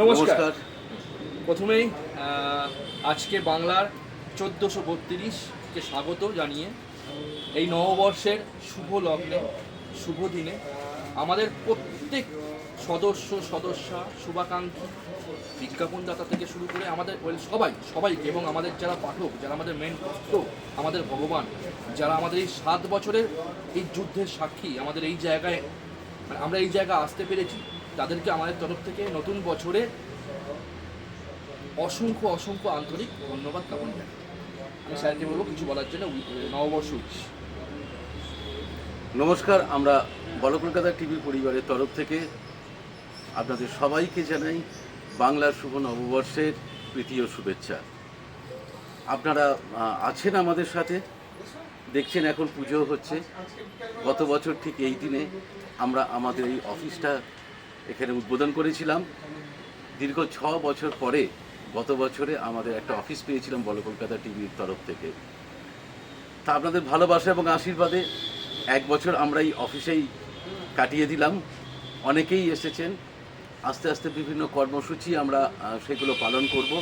নমস্কার। প্রথমেই আজকে বাংলার চোদ্দোশো বত্রিশকে স্বাগত জানিয়ে এই নববর্ষের শুভ লগ্নে শুভ দিনে আমাদের প্রত্যেক সদস্য সদস্যা শুভাকাঙ্ক্ষী বিজ্ঞাপনদাতা থেকে শুরু করে আমাদের well, সবাই সবাইকে এবং আমাদের যারা পাঠক যারা আমাদের মেন ভক্ত আমাদের ভগবান যারা আমাদের এই সাত বছরের এই যুদ্ধের সাক্ষী আমাদের এই জায়গায় মানে আমরা এই জায়গায় আসতে পেরেছি। তাদেরকে আমাদের তরফ থেকে নতুন বছরে অসংখ্য অসংখ্য আন্তরিক ধন্যবাদ জ্ঞাপন জানাই। আমি স্যারকে বলব কিছু বলার জন্য নববর্ষ নমস্কার, আমরা বড় কলকাতা টিভি পরিবারের তরফ থেকে আপনাদের সবাইকে জানাই বাংলার শুভ নববর্ষের তৃতীয় শুভেচ্ছা। আপনারা আছেন আমাদের সাথে, দেখছেন এখন পুজো হচ্ছে। গত বছর ঠিক এই দিনে আমরা আমাদের এই অফিসটা এখানে উদ্বোধন করেছিলাম। দীর্ঘ ছ বছর পরে, গত বছরে আমাদের একটা অফিস পেয়েছিলাম বড় কলকাতা টিভির তরফ থেকে। তা আপনাদের ভালোবাসা এবং আশীর্বাদে এক বছর আমরা এই অফিসেই কাটিয়ে দিলাম। অনেকেই এসেছেন। আস্তে আস্তে বিভিন্ন কর্মসূচি আমরা সেগুলো পালন করব।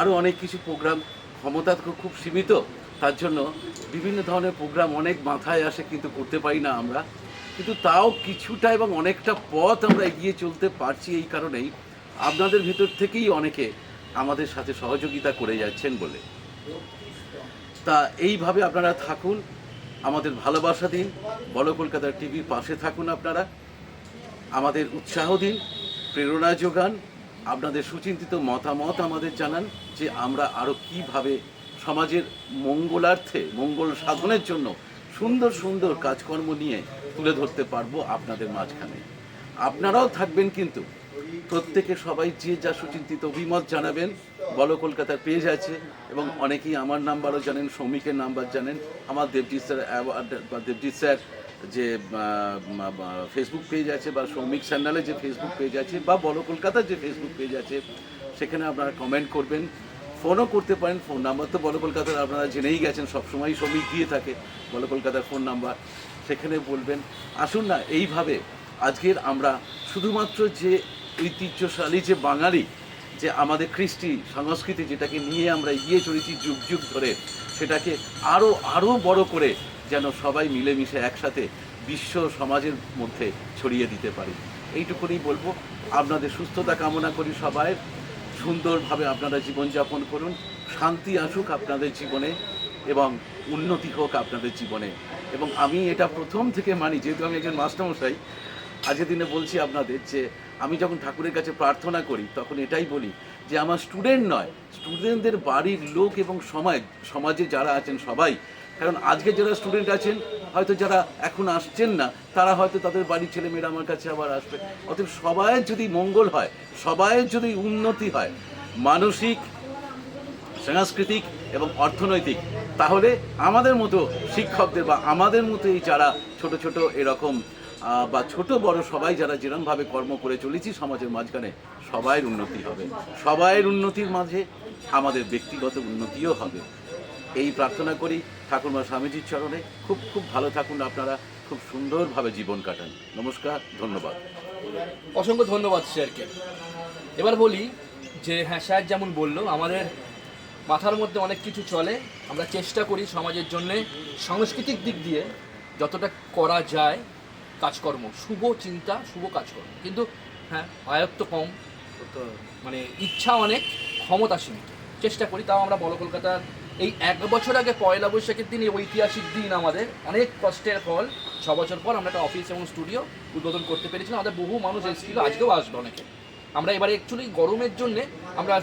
আরও অনেক কিছু প্রোগ্রাম ক্ষমতা খুব সীমিত, তার জন্য বিভিন্ন ধরনের প্রোগ্রাম অনেক মাথায় আসে, কিন্তু করতে পারি না আমরা। কিন্তু তাও কিছুটা এবং অনেকটা পথ আমরা এগিয়ে চলতে পারছি এই কারণেই আপনাদের ভিতর থেকেই অনেকে আমাদের সাথে সহযোগিতা করে যাচ্ছেন বলে। তা এইভাবে আপনারা থাকুন, আমাদের ভালোবাসা দিন, বড় কলকাতার টিভির পাশে থাকুন আপনারা, আমাদের উৎসাহ দিন, প্রেরণা যোগান, আপনাদের সুচিন্তিত মতামত আমাদের জানান যে আমরা আরও কীভাবে সমাজের মঙ্গলার্থে, মঙ্গল সাধনের জন্য সুন্দর সুন্দর কাজকর্ম নিয়ে তুলে ধরতে পারব আপনাদের মাঝখানে। আপনারাও থাকবেন কিন্তু। প্রত্যেকে সবাই যে যা সুচিন্তিত অভিমত জানাবেন, বলো কলকাতার পেজ আছে এবং অনেকেই আমার নাম্বারও জানেন, সৌমিকের নাম্বার জানেন, আমার দেবজিৎ স্যার অ্যাওয়ার্ড বা দেবজিৎ স্যার যে ফেসবুক পেজ আছে বা সৌমিক স্যান্ডালের যে ফেসবুক পেজ আছে বা বলো কলকাতার যে ফেসবুক পেজ আছে, সেখানে আপনারা কমেন্ট করবেন। ফোনও করতে পারেন, ফোন নাম্বার তো বলো কলকাতার, আপনারা জেনেই গেছেন সবসময় শ্রমিক দিয়ে থাকে বলো কলকাতার ফোন নাম্বার, সেখানে বলবেন। আসুন না, এইভাবে আজকের আমরা শুধুমাত্র যে ঐতিহ্যশালী, যে বাঙালি, যে আমাদের কৃষ্টি সংস্কৃতি যেটাকে নিয়ে আমরা এগিয়ে চলেছি যুগ যুগ ধরে, সেটাকে আরও আরও বড় করে যেন সবাই মিলেমিশে একসাথে বিশ্ব সমাজের মধ্যে ছড়িয়ে দিতে পারি। এইটুকুনি বলব। আপনাদের সুস্থতা কামনা করি সবাই। সুন্দরভাবে আপনারা জীবনযাপন করুন। শান্তি আসুক আপনাদের জীবনে এবং উন্নতি হোক আপনাদের জীবনে। এবং আমি এটা প্রথম থেকে মানি, যেহেতু আমি একজন মাস্টারমশাই আজকের দিনে বলছি আপনাদের যে, আমি যখন ঠাকুরের কাছে প্রার্থনা করি, তখন এটাই বলি যে, আমার স্টুডেন্ট নয় স্টুডেন্টদের বাড়ির লোক এবং সমাজ, সমাজে যারা আছেন সবাই কারণ আজকে যারা স্টুডেন্ট আছেন, হয়তো যারা এখন আসছেন না, তারা হয়তো তাদের বাড়ির ছেলেমেয়েরা আমার কাছে আবার আসবে। অতএব সবাইয়ের যদি মঙ্গল হয় সবাইয়ের যদি উন্নতি হয়, মানসিক, সাংস্কৃতিক এবং অর্থনৈতিক, তাহলে আমাদের মতো শিক্ষকদের বা আমাদের মতো এই যারা ছোট ছোট এরকম বা ছোট বড় সবাই যারা যেরমভাবে কর্ম করে চলেছি সমাজের মাঝখানে, সবাইয়ের উন্নতি হবে। সবাইয়ের উন্নতির মাঝে আমাদের ব্যক্তিগত উন্নতিও হবে। এই প্রার্থনা করি ঠাকুরমা স্বামীজির চরণে। খুব খুব ভালো থাকুন আপনারা। খুব সুন্দরভাবে জীবন কাটান। নমস্কার ধন্যবাদ। অসংখ্য ধন্যবাদ স্যারকে। এবার বলি যে হ্যাঁ স্যার যেমন বলল আমাদের মাথার মধ্যে অনেক কিছু চলে। আমরা চেষ্টা করি সমাজের জন্যে সাংস্কৃতিক দিক দিয়ে যতটা করা যায় কাজকর্ম শুভ চিন্তা শুভ কাজকর্ম। কিন্তু হ্যাঁ আয়ত্ত কম মানে ইচ্ছা অনেক ক্ষমতা সীমিত। চেষ্টা করি তাও আমরা বড় কলকাতার এই এক বছর আগে পয়লা বৈশাখের দিন এই ঐতিহাসিক দিন আমাদের। অনেক কষ্টের ফল। ছ বছর পর আমরা একটা অফিস এবং স্টুডিও উদ্বোধন করতে পেরেছিলাম। আমাদের বহু মানুষ এসেছিল, আজকেও আসবে অনেকে। আমরা এবারে অ্যাকচুয়ালি গরমের জন্যে আমরা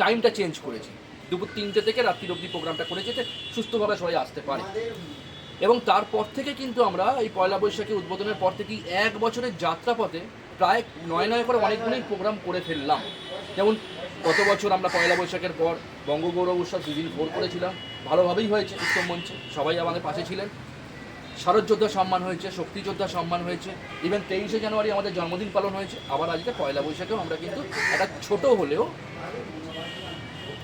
টাইমটা চেঞ্জ করেছি। দুপুর তিনটে থেকে রাত্রির অবধি প্রোগ্রামটা করে যেতে সুস্থভাবে সবাই আসতে পারে। এবং তারপর থেকে কিন্তু আমরা এই পয়লা বৈশাখী উদ্বোধনের পর থেকেই এক বছরের যাত্রাপথে প্রায় নয় নয় করে অনেকগুলোই প্রোগ্রাম করে ফেললাম। যেমন গত বছর আমরা পয়লা বৈশাখের পর বঙ্গগৌরব উৎসব সিজন ফোর করেছিলাম। ভালোভাবেই হয়েছে উত্তম মঞ্চে। সবাই আমাদের পাশে ছিলেন। শারদ যোদ্ধা সম্মান হয়েছে শক্তি যোদ্ধা সম্মান হয়েছে। ইভেন তেইশে জানুয়ারি আমাদের জন্মদিন পালন হয়েছে। আবার আজকে পয়লা বৈশাখেও আমরা কিন্তু একটা ছোট হলেও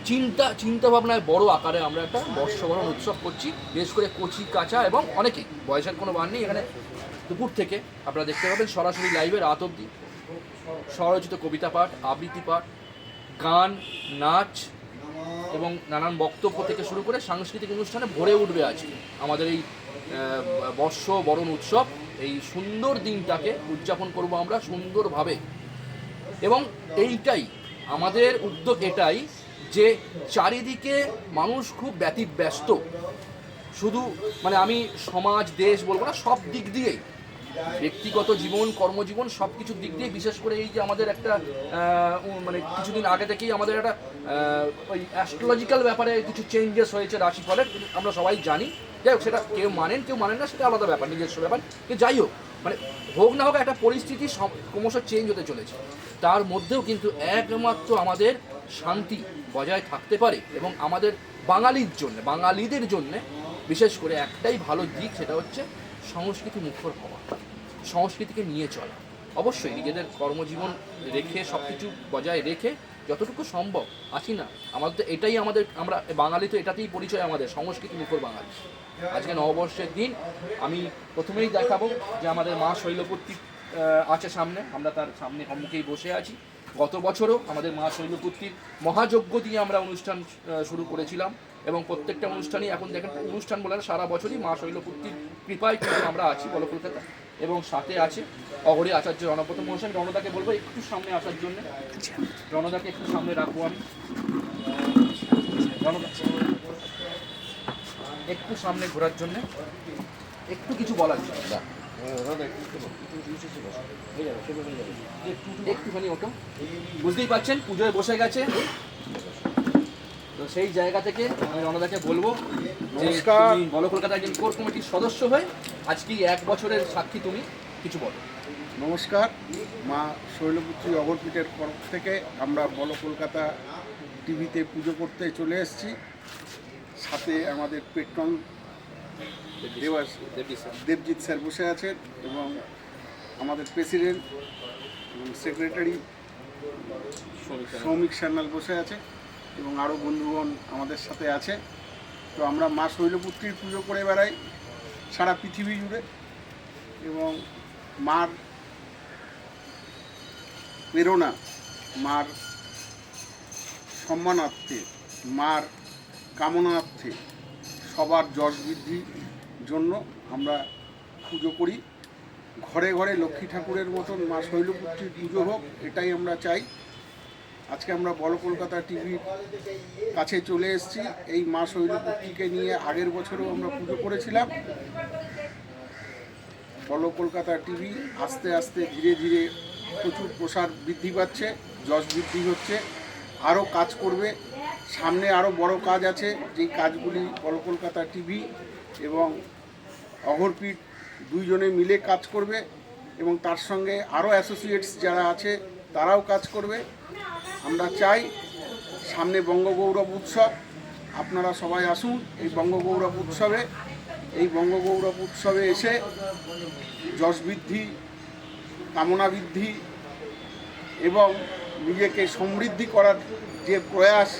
চিন্তা চিন্তা ভাবনায় বড় আকারে আমরা একটা বর্ষবরণ উৎসব করছি। বিশেষ করে কচি, কাঁচা এবং অনেকেই বয়সের কোনো বার নেই এখানে দুপুর থেকে। আপনারা দেখতে পাবেন সরাসরি লাইভে রাত অবধি। স্বরচিত কবিতা পাঠ, আবৃত্তি পাঠ গান, নাচ এবং নানান বক্তব্য থেকে শুরু করে সাংস্কৃতিক অনুষ্ঠানে ভরে উঠবে আজকে। আমাদের এই বর্ষ বরণ উৎসব, এই সুন্দর দিনটাকে উদযাপন করব আমরা সুন্দরভাবে। এবং এইটাই, আমাদের উদ্যোগ এটাই যে চারিদিকে মানুষ খুব ব্যতিব্যস্ত। শুধু মানে আমি সমাজ, দেশ বলব না, সব দিক দিয়েই ব্যক্তিগত জীবন, কর্মজীবন সব কিছুর দিক দিয়ে, বিশেষ করে এই যে আমাদের একটা মানে কিছুদিন আগে থেকেই আমাদের একটা ওই অ্যাস্ট্রোলজিক্যাল ব্যাপারে কিছু চেঞ্জেস হয়েছে রাশিফলের আমরা সবাই জানি। যাই হোক, সেটা কেউ মানেন কেউ মানেন না, সেটা আলাদা ব্যাপার, নিজস্ব ব্যাপার। কিন্তু যাই হোক মানে হোক না হোক, একটা পরিস্থিতি ক্রমশ চেঞ্জ হতে চলেছে। তার মধ্যেও কিন্তু একমাত্র আমাদের শান্তি বজায় থাকতে পারে এবং আমাদের বাঙালির জন্য, বাঙালিদের জন্য বিশেষ করে একটাই ভালো দিক, সেটা হচ্ছে সংস্কৃতি মুখর হওয়া। সংস্কৃতিকে নিয়ে চলা। অবশ্যই নিজেদের কর্মজীবন রেখে সব কিছু বজায় রেখে যতটুকু সম্ভব আছি না আমাদের তো এটাই আমাদের, আমরা বাঙালি তো এটাতেই পরিচয় আমাদের সংস্কৃতি মুখর বাঙালি। আজকে নববর্ষের দিন, আমি প্রথমেই দেখাবো যে আমাদের মা শৈলপুত্রী আছে সামনে, আমরা তার সামনে সম্মুখেই বসে আছি। গত বছরও আমাদের মা শৈলপুত্রীর মহাযজ্ঞ দিয়ে আমরা অনুষ্ঠান শুরু করেছিলাম এবং প্রত্যেকটা অনুষ্ঠানই এখন দেখেন, অনুষ্ঠান বলে সারা বছরই মা শৈলপুত্রীর কৃপায় কিন্তু আমরা আছি বলো কলকাতা এবং সাথে আছে অগরী আচার্য রণপ্রথম মহাশয়। আমি রণদাকে বলব একটু সামনে আসার জন্য। রণদাকে একটু সামনে রাখব আমি। একটু সামনে ঘোরার জন্য। একটু কিছু বলার জন্য। একটুখানি ওটা বুঝতেই পারছেন পুজোয় বসে গেছে। তো সেই জায়গা থেকে আমি রণদাকে বলব যে নমস্কার। বলো কলকাতা একজন কোর কমিটির সদস্য হয়ে আজকে এক বছরের সাক্ষী তুমি কিছু বলো। নমস্কার। মা শৈলপুত্রী অগরপীঠের তরফ থেকে আমরা বল কলকাতা টিভিতে পুজো করতে চলে এসেছি। সাথে আমাদের পেট্রন দেবাস দেবজিৎ স্যার। বসে আছেন এবং আমাদের প্রেসিডেন্ট সেক্রেটারি সৌমিক সান্যাল বসে আছে। এবং আরও বন্ধুগণ আমাদের সাথে আছে। তো আমরা মা শৈলপুত্রীর পুজো করে বেড়াই সারা পৃথিবী জুড়ে এবং মার প্রেরণা, মার সম্মানার্থে, মার কামনার্থে সবার যশ বৃদ্ধির জন্য আমরা পুজো করি। ঘরে ঘরে লক্ষ্মী ঠাকুরের মতন মা শৈলপুত্রীর পুজো হোক, এটাই আমরা চাই। আজকে আমরা বড় কলকাতা টিভির কাছে চলে এসেছি। এই মা শৈলপুত্রীকে নিয়ে আগের বছরও আমরা পুজো করেছিলাম। বড় কলকাতা টিভি আস্তে আস্তে ধীরে ধীরে প্রচুর প্রসার বৃদ্ধি পাচ্ছে, যশ বৃদ্ধি হচ্ছে, আরও কাজ করবে। সামনে আরও বড় কাজ আছে, যেই কাজগুলি বড় কলকাতা টিভি এবং অঘরপীঠ দুইজনে মিলে কাজ করবে এবং তার সঙ্গে আরও অ্যাসোসিয়েটস যারা আছে, তারাও কাজ করবে। আমরা চাই সামনে বঙ্গগৌরব উৎসব। আপনারা সবাই আসুন এই বঙ্গগৌরব উৎসবে। এই বঙ্গগৌরব উৎসবে এসে যশ বৃদ্ধি, কামনা বৃদ্ধি এবং নিজেকে সমৃদ্ধি করার যে প্রয়াস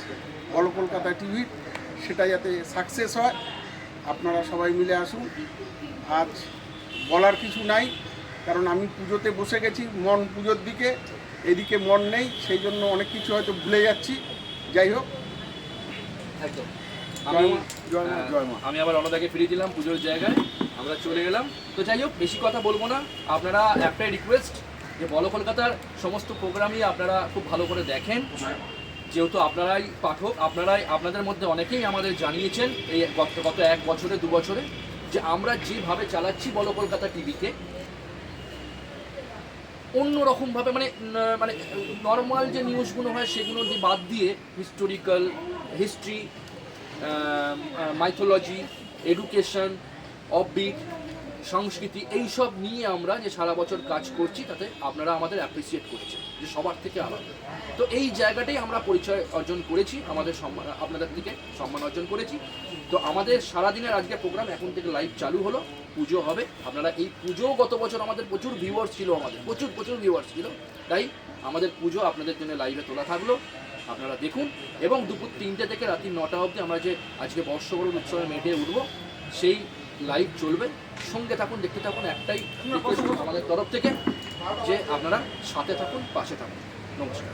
বল কলকাতা টিভির, সেটা যাতে সাকসেস হয়, আপনারা সবাই মিলে আসুন। আজ বলার কিছু নাই, কারণ আমি পুজোতে বসে গেছি মন পুজোর দিকে। এদিকে মন নেই সেই জন্য অনেক কিছু হয়তো ভুলে যাচ্ছি। যাই হোক। একদম। আমি হ্যাঁ। আমি আবার রণদাকে ফিরিয়ে দিলাম পুজোর জায়গায়। আমরা চলে গেলাম তো যাই হোক বেশি কথা বলব না। আপনারা একটাই রিকোয়েস্ট যে বলো কলকাতার সমস্ত প্রোগ্রামই আপনারা খুব ভালো করে দেখেন। যেহেতু আপনারাই পাঠক আপনারাই আপনাদের মধ্যে অনেকেই আমাদের জানিয়েছেন এই গত গত এক বছরে দু বছরে যে আমরা যেভাবে চালাচ্ছি বলো কলকাতা টিভিকে অন্যরকমভাবে মানে মানে নর্মাল যে নিউজগুলো হয় সেগুলো দিয়ে বাদ দিয়ে historical history mythology education offbeat সংস্কৃতি, এইসব নিয়ে আমরা যে সারা বছর কাজ করছি, তাতে আপনারা আমাদের অ্যাপ্রিসিয়েট করছেন, যে সবার থেকে আলাদা। তো এই জায়গাটাই আমরা পরিচয় অর্জন করেছি, আমাদের সম্মান, আপনাদের থেকে সম্মান অর্জন করেছি। তো আমাদের সারাদিনের আজকে প্রোগ্রাম এখন থেকে লাইভ চালু হলো, পুজো হবে। আপনারা এই পুজো গত বছর আমাদের প্রচুর ভিউয়ার্স ছিল আমাদের, প্রচুর প্রচুর ভিউয়ার্স ছিল। তাই আমাদের পুজো আপনাদের জন্য লাইভে তোলা থাকল, আপনারা দেখুন। এবং দুপুর তিনটে থেকে রাত্রি নটা অবধি আমরা যে আজকে বর্ষবরণ উৎসবে মেটে উঠবো, সেই লাইভ চলবে। সঙ্গে থাকুন দেখতে থাকুন একটাই আমাদের তরফ থেকে যে আপনারা সাথে থাকুন পাশে থাকুন। নমস্কার।